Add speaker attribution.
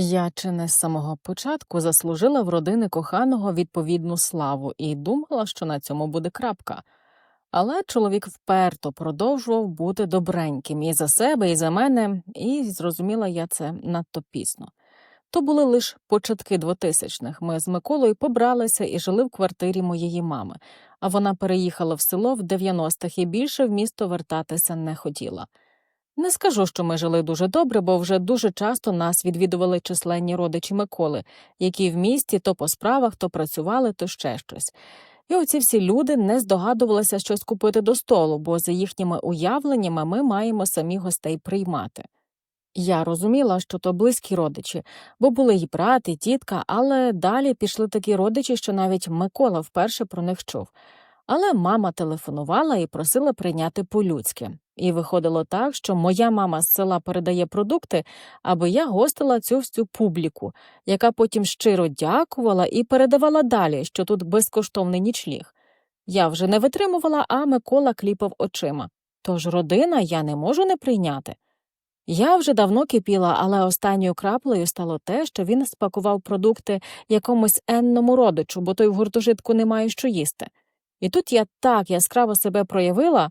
Speaker 1: Я чи не з самого початку заслужила в родини коханого відповідну славу і думала, що на цьому буде крапка. Але чоловік вперто продовжував бути добреньким і за себе, і за мене, і зрозуміла я це надто пізно. То були лише початки двотисячних. Ми з Миколою побралися і жили в квартирі моєї мами, а вона переїхала в село в 90-х і більше в місто вертатися не хотіла. Не скажу, що ми жили дуже добре, бо вже дуже часто нас відвідували численні родичі Миколи, які в місті то по справах, то працювали, то ще щось. І оці всі люди не здогадувалися щось купити до столу, бо за їхніми уявленнями ми маємо самі гостей приймати. Я розуміла, що то близькі родичі, бо були й брат, і тітка, але далі пішли такі родичі, що навіть Микола вперше про них чув. Але мама телефонувала і просила прийняти по-людськи. І виходило так, що моя мама з села передає продукти, аби я гостила цю всю публіку, яка потім щиро дякувала і передавала далі, що тут безкоштовний нічліг. Я вже не витримувала, а Микола кліпав очима. Тож родина я не можу не прийняти. Я вже давно кипіла, але останньою краплею стало те, що він спакував продукти якомусь енному родичу, бо той в гуртожитку не має що їсти. І тут я так яскраво себе проявила,